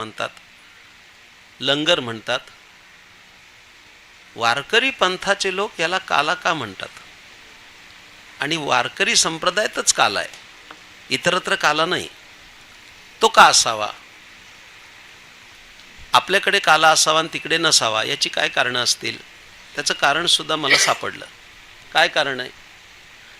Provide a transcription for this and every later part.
म्हणतात. लंगर म्हणतात. वारकरी पंथाचे लोक याला काला का म्हणतात. आणि वारकरी संप्रदायातच काला आहे. इतरत्र काला नाही. तो का असावा? आपल्याकडे काला असावा आणि तिकडे नसावा याची काय कारणं असतील? त्याचं कारणसुद्धा मला सापडलं. काय कारण आहे?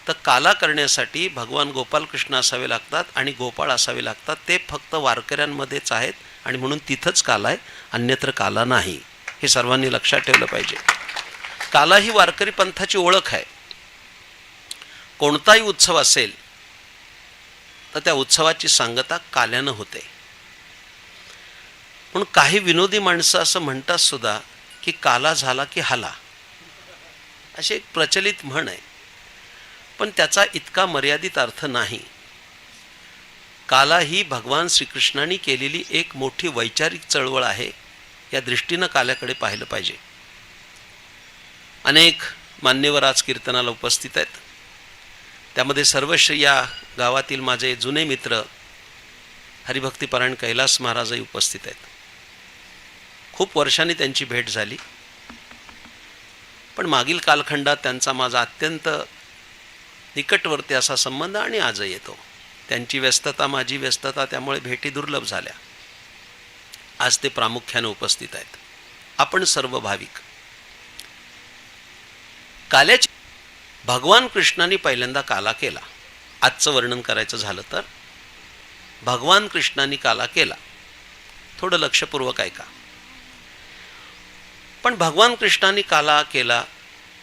तर काला करण्यासाठी भगवान गोपालकृष्ण असावे लागतात आणि गोपाळ असावे लागतात. ते फक्त वारकऱ्यांमध्येच आहेत. आणि म्हणून तिथंच काला आहे अन्यत्र काला नाही. हे सर्वांनी लक्षात ठेवलं पाहिजे. काला ही वारकरी पंथाची ओळख आहे. कोणताही उत्सव असेल तर त्या उत्सवाची सांगता काल्यानं होते. पण काही विनोदी माणसं असं म्हणतात सुद्धा की काला झाला की हाला. अशी एक प्रचलित म्हण आहे. पण त्याचा इतका मर्यादित अर्थ नाही. काला ही भगवान श्रीकृष्णाने केलेली एक मोठी वैचारिक चळवळ आहे या दृष्टीनं काल्याकडे पाहिलं पाहिजे. अनेक मान्यवर आज कीर्तनाला उपस्थित आहेत. त्यामध्ये सर्वश्री या गावातील माझे जुने मित्र हरिभक्तीपरायण कैलास महाराजही उपस्थित आहेत. खूप वर्षांनी त्यांची भेट झाली. पण मागील कालखंडात त्यांचा माझा अत्यंत निकटवर्ती असा संबंध आणि आजही येतो. त्यांची व्यस्तता माझी व्यस्तता त्यामुळे भेटी दुर्लभ झाल्या. आज ते प्रामुख्याने उपस्थित आहेत. आपण सर्व भाविक काल्याची भगवान कृष्णाने पहिल्यांदा काला केला. आजचं वर्णन करायचं झालं तर भगवान कृष्णाने काला केला. थोडं लक्षपूर्वक ऐका. पण भगवान कृष्णाने काला केला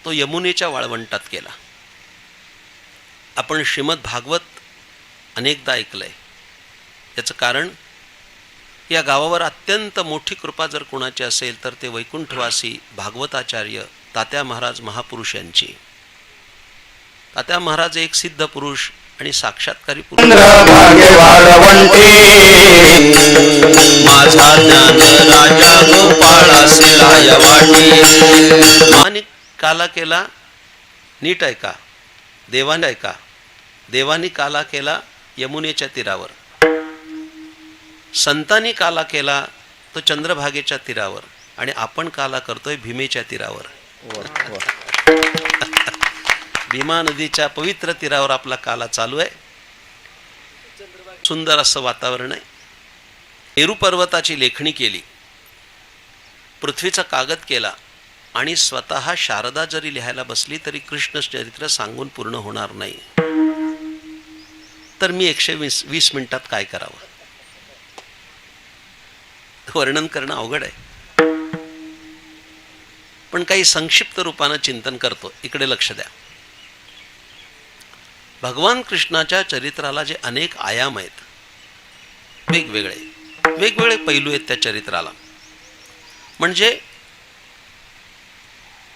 तो यमुनेच्या वाळवंटात केला. आपण श्रीमद भागवत अनेकदा ऐकलंय. याचं कारण या गावावर अत्यंत मोठी कृपा जर कुणाची असेल तर ते वैकुंठवासी भागवताचार्य तात्या महाराज महापुरुष यांची. तात्या महाराज एक सिद्ध पुरुष आणि साक्षात्कारी पुरुष. काला केला नीट ऐका. देवाने ऐका. देवानी काला केला यमुनेच्या तीरावर. संतांनी काला केला तो चंद्रभागेच्या तीरावर. आणि आपण काला करतोय भीमेच्या तीरावर. भीमा नदीच्या पवित्र तीरावर आपला काला चालू आहे. सुंदर असं वातावरण आहे. मेरू पर्वताची लेखणी केली. पृथ्वीचा कागद केला. आणि स्वतः शारदा जरी लिहायला बसली तरी कृष्ण चरित्र सांगून पूर्ण होणार नाही. तर मी एकशे वीस वीस मिनिटात काय करावं? वर्णन करणं अवघड आहे. पण काही संक्षिप्त रूपानं चिंतन करतो. इकडे लक्ष द्या. भगवान कृष्णाच्या चरित्राला जे अनेक आयाम आहेत वेगवेगळे वेगवेगळे पैलू आहेत त्या चरित्राला. म्हणजे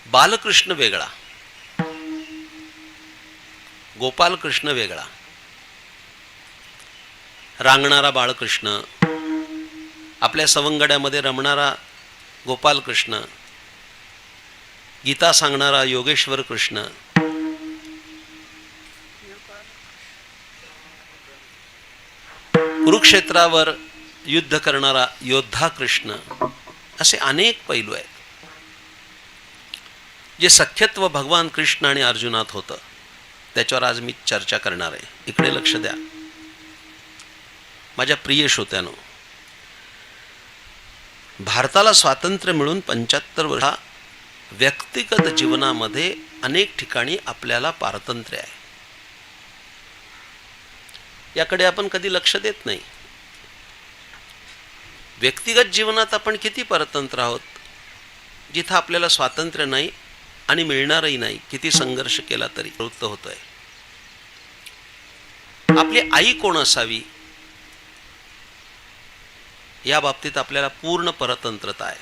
बालकृष्ण वेगळा गोपालकृष्ण वेगळा रांगणारा बाळकृष्ण आपल्या सवंगड्यामध्ये रमणारा गोपालकृष्ण गीता सांगणारा योगेश्वर कृष्ण कुरुक्षेत्रावर युद्ध करणारा योद्धा कृष्ण असे अनेक पैलू आहेत जे सख्यत्व भगवान कृष्ण आणि अर्जुनात होतं. त्याच्यावर आज मी चर्चा करणार आहे. इकडे लक्ष द्या. माझ्या प्रिय श्रोत्यानो भारताला स्वातंत्र्य मिळून पंच्याहत्तर वर्षा व्यक्तिगत जीवनामध्ये अनेक ठिकाणी आपल्याला पारतंत्र्य आहे. याकडे आपण कधी लक्ष देत नाही. व्यक्तिगत जीवनात आपण किती परतंत्र आहोत जिथं आपल्याला स्वातंत्र्य नाही आणि मिळणारही नाही किती संघर्ष केला तरी प्रवृत्त होत आहे आपली आई कोण असावी? या बाबतीत आपल्याला पूर्ण परतंत्रता आहे.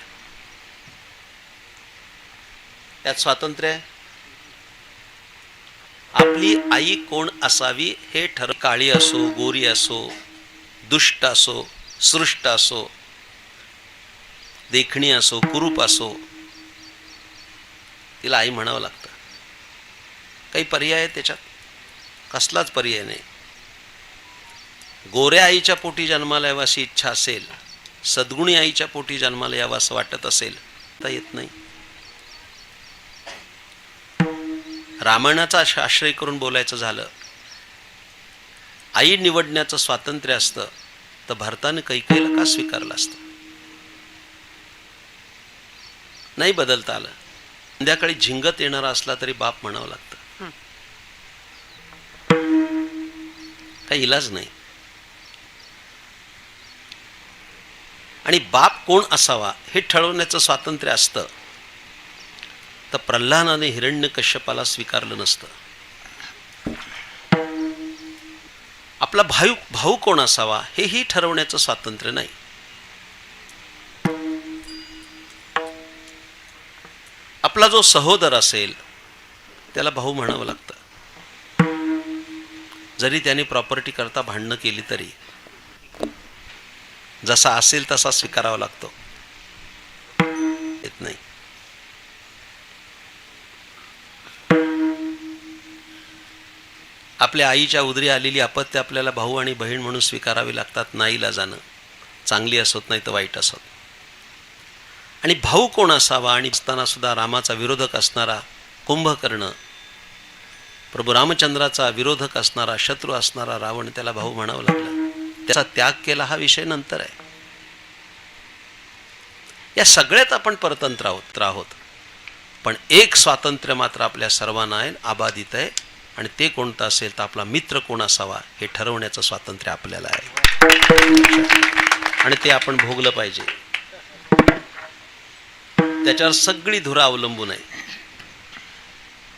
त्यात स्वातंत्र्य आहे. आपली आई कोण असावी हे ठर काळी असो गोरी असो दुष्ट असो सृष्ट असो देखणी असो कुरूप असो तिला आई म्हणावं लागतं. काही पर्याय आहे त्याच्यात? कसलाच पर्याय नाही. गोऱ्या आईच्या पोटी जन्माला यावं अशी इच्छा असेल सद्गुणी आईच्या पोटी जन्माला यावं असं वाटत असेल तर येत नाही. रामायणाचा आश- आश्रय करून बोलायचं झालं. आई निवडण्याचं स्वातंत्र्य असतं तर भरताने कैकेला का स्वीकारलं असतं? नाही बदलता आलं. संध्याकाळी झिंगत येणारा असला तरी बाप म्हणावं लागतं. काही इलाज नाही. आणि बाप कोण असावा हे ठरवण्याचं स्वातंत्र्य असतं. तर प्रल्हादाने हिरण्य कश्यपाला स्वीकारलं नसतं. आपला भाऊ भाऊ कोण असावा हेही ठरवण्याचं स्वातंत्र्य नाही. आपला जो सहोदर असेल त्याला भाऊ म्हणावं लागतं. जरी त्याने प्रॉपर्टी करता भांडणं केली तरी. जसा असेल तसा स्वीकारावा लागतो. येत नाही. आपल्या आईच्या उदरी आलेली आपत्ती आपल्याला भाऊ आणि बहीण म्हणून स्वीकारावी लागतात नाईला जाणं. चांगली असत नाही तर वाईट असत. आणि भाऊ कोण असावा आणि असताना सुद्धा रामाचा विरोधक असणारा कुंभकर्ण प्रभू रामचंद्राचा विरोधक असणारा शत्रू असणारा रावण त्याला भाऊ म्हणावं लागला. त्याचा त्याग केला हा विषय नंतर आहे. या सगळ्यात आपण परतंत्र आहोत आहोत. पण एक स्वातंत्र्य मात्र आपल्या सर्वांना आहे आबाधित आहे. आणि ते कोणतं असेल तर आपला मित्र कोण असावा हे ठरवण्याचं स्वातंत्र्य आपल्याला आहे. आणि ते आपण भोगलं पाहिजे. त्याच्यावर सगळी धुरा अवलंबून आहे.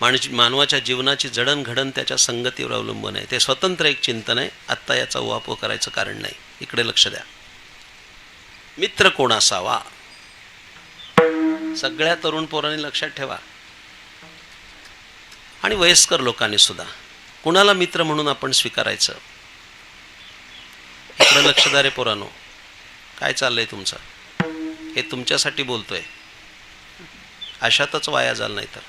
माणूस मानवाच्या जीवनाची जडणघडण त्याच्या संगतीवर अवलंबून आहे. ते स्वतंत्र एक चिंतन आहे. आत्ता याचा वापर करायचं कारण नाही. इकडे लक्ष द्या. मित्र कोण असावा? सगळ्या तरुण पोरांनी लक्षात ठेवा. आणि वयस्कर लोकांनी सुद्धा. कुणाला मित्र म्हणून आपण स्वीकारायचं? इकडे लक्ष द्या रे पोरानो. काय चाललंय तुमचं? हे तुमच्यासाठी बोलतोय. अशातच वाया झालं नाही तर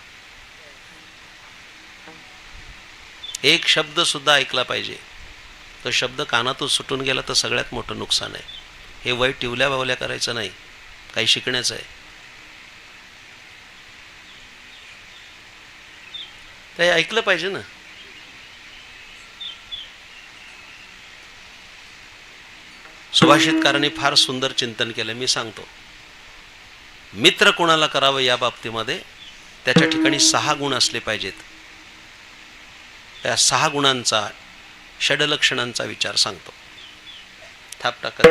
एक शब्द सुद्धा ऐकला पाहिजे. तो शब्द कानातून सुटून गेला तर सगळ्यात मोठं नुकसान आहे. हे वय टिवल्या बावल्या करायचं नाही. काही शिकण्याचं आहे. ते ऐकलं पाहिजे ना. सुभाषितकारांनी फार सुंदर चिंतन केलं. मी सांगतो. मित्र कोणाला करावं या बाबतीमध्ये? त्याच्या ठिकाणी सहा गुण असले पाहिजेत. त्या सहा गुणांचा षडलक्षणांचा विचार सांगतो. थाप टाकत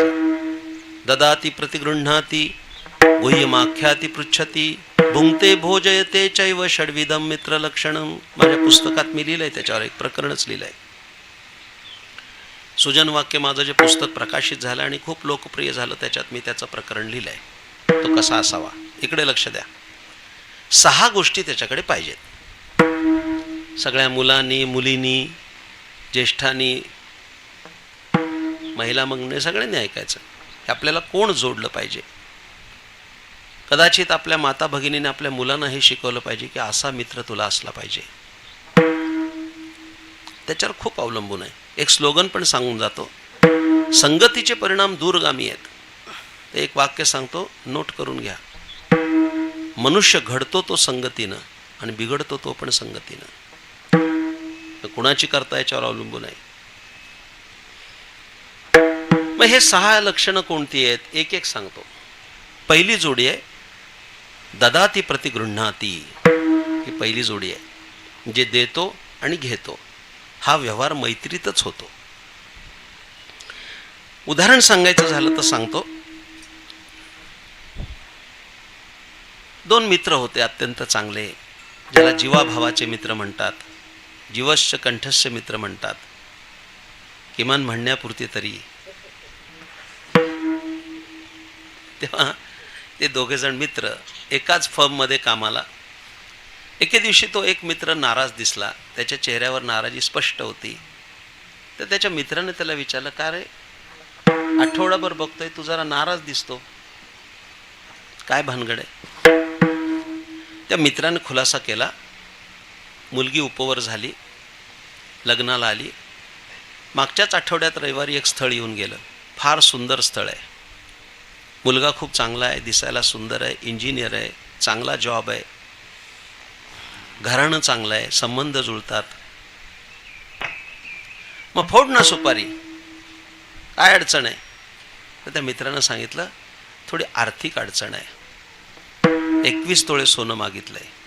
ददाती प्रतिगृह्णाती गुह्यमाख्याती पृच्छती भुंगते भोजयते चैव षडविधम मित्रलक्षणम माझ्या पुस्तकात मी लिहिलंय त्याच्यावर एक प्रकरणच लिहिलंय. सुजन वाक्य माझं जे पुस्तक प्रकाशित झालं आणि खूप लोकप्रिय झालं त्याच्यात मी त्याचं प्रकरण लिहिलंय. तो कसा असावा? इकडे लक्ष द्या. सहा गोष्टी त्याच्याकडे पाहिजेत. सगळ्या मुलांनी मुलींनी ज्येष्ठांनी महिला मंगणे सगळ्यांनी ऐकायचं हे आपल्याला कोण जोडलं पाहिजे. कदाचित आपल्या माता भगिनीने आपल्या मुलांना हे शिकवलं पाहिजे की असा मित्र तुला असला पाहिजे. त्याच्यावर खूप अवलंबून आहे. एक स्लोगन पण सांगून जातो. संगतीचे परिणाम दूरगामी आहेत. ते एक वाक्य सांगतो नोट करून घ्या. मनुष्य घडतो तो संगतीनं आणि बिघडतो तो पण संगतीनं. तर कुणाची करता याच्यावर अवलंबून आहे? मग हे सहा लक्षणं कोणती आहेत? एक एक सांगतो. पहिली जोडी आहे ददाती प्रतिगृह्णाती. ही पहिली जोडी आहे जे देतो आणि घेतो. हा व्यवहार मैत्रीतच होतो. उदाहरण सांगायचं झालं तर सांगतो. दोन मित्र होते अत्यंत चांगले ज्याला जीवाभावाचे मित्र म्हणतात. जीवश्च कंठस्य मित्र म्हणतात. किमान म्हणण्यापुरते तरी. तेव्हा ते दोघे जण मित्र एकाच फर्ममध्ये कामाला. एके दिवशी तो एक मित्र नाराज दिसला. त्याच्या चेहऱ्यावर नाराजी स्पष्ट होती. तर त्याच्या मित्राने त्याला विचारलं का रे? आठवडाभर बघतोय तू जरा नाराज दिसतो. काय भानगड आहे? त्या मित्राने खुलासा केला. मुलगी उपवर झाली लग्नाला आली. मागच्याच आठवड्यात रविवारी एक स्थळ येऊन गेलं. फार सुंदर स्थळ आहे. मुलगा खूप चांगला आहे दिसायला सुंदर आहे इंजिनियर आहे चांगला जॉब आहे. घराणं चांगलं आहे संबंध जुळतात. मग फोड ना सुपारी. काय अडचण आहे? तर त्या मित्रानं सांगितलं थोडी आर्थिक अडचण आहे. एकवीस तोळे सोनं मागितलंय.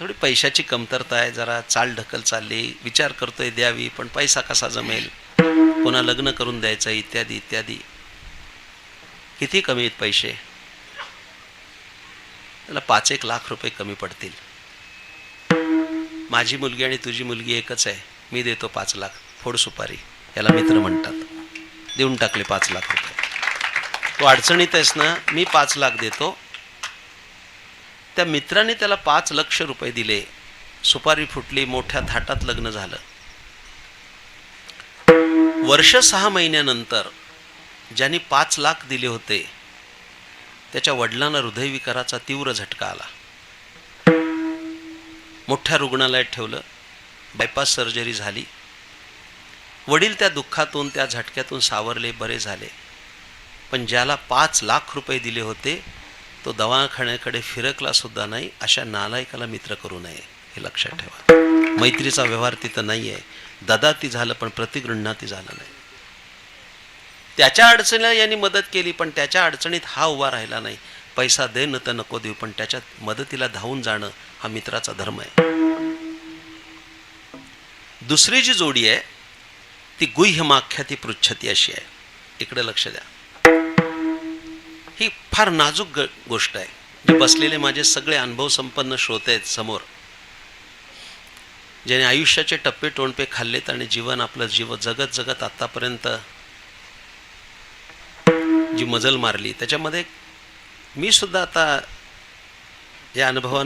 थोडी पैशाची कमतरता आहे जरा चाल ढकल चालली. विचार करतोय द्यावी पण पैसा कसा जमेल? पुन्हा लग्न करून द्यायचं इत्यादी इत्यादी. किती कमी आहेत पैसे? त्याला पाच एक लाख रुपये कमी पडतील. माझी मुलगी आणि तुझी मुलगी एकच आहे. मी देतो पाच लाख. फोड सुपारी. याला मित्र म्हणतात. देऊन टाकले पाच लाख रुपये. तू अडचणीत आहेस ना मी पाच लाख देतो. त्या मित्राने त्याला पाच लक्ष रुपये दिले. सुपारी फुटली मोठ्या थाटात लग्न झालं. वर्ष सहा महिन्यानंतर ज्यांनी पाच लाख दिले होते त्याच्या वडिलांना हृदयविकाराचा तीव्र झटका आला. मोठ्या रुग्णालयात ठेवलं बायपास सर्जरी झाली. वडील त्या दुःखातून त्या झटक्यातून सावरले बरे झाले. पण ज्याला पाच लाख रुपये दिले होते तो दवाखान्याकडे फिरकला सुद्धा नाही अशा नालायकाला मित्र करू नये हे लक्षात ठेवा. मैत्रीचा व्यवहार तिथं नाही आहे ददाती झालं पण प्रतिगृह्णाती झालं नाही. त्याच्या अडचणीला यांनी मदत केली पण त्याच्या अडचणीत हा उभा राहिला नाही. पैसा दे न तर नको देऊ पण त्याच्या मदतीला धावून जाणं हा मित्राचा धर्म आहे. दुसरी जी जोडी आहे ती गुह्यमाख्याती पृच्छती अशी आहे. इकडे लक्ष द्या. ही फार नाजूक गोष्ट आहे. जे बसलेले माझे सगळे अनुभव संपन्न श्रोते आहेत समोर. ज्याने आयुष्याचे टप्पे टोणपे खाल्लेत आणि जीवन आपलं जीव जगत जगत आत्तापर्यंत जी मजल मारली. त्याच्यामध्ये मी सुद्धा आता या अनुभवान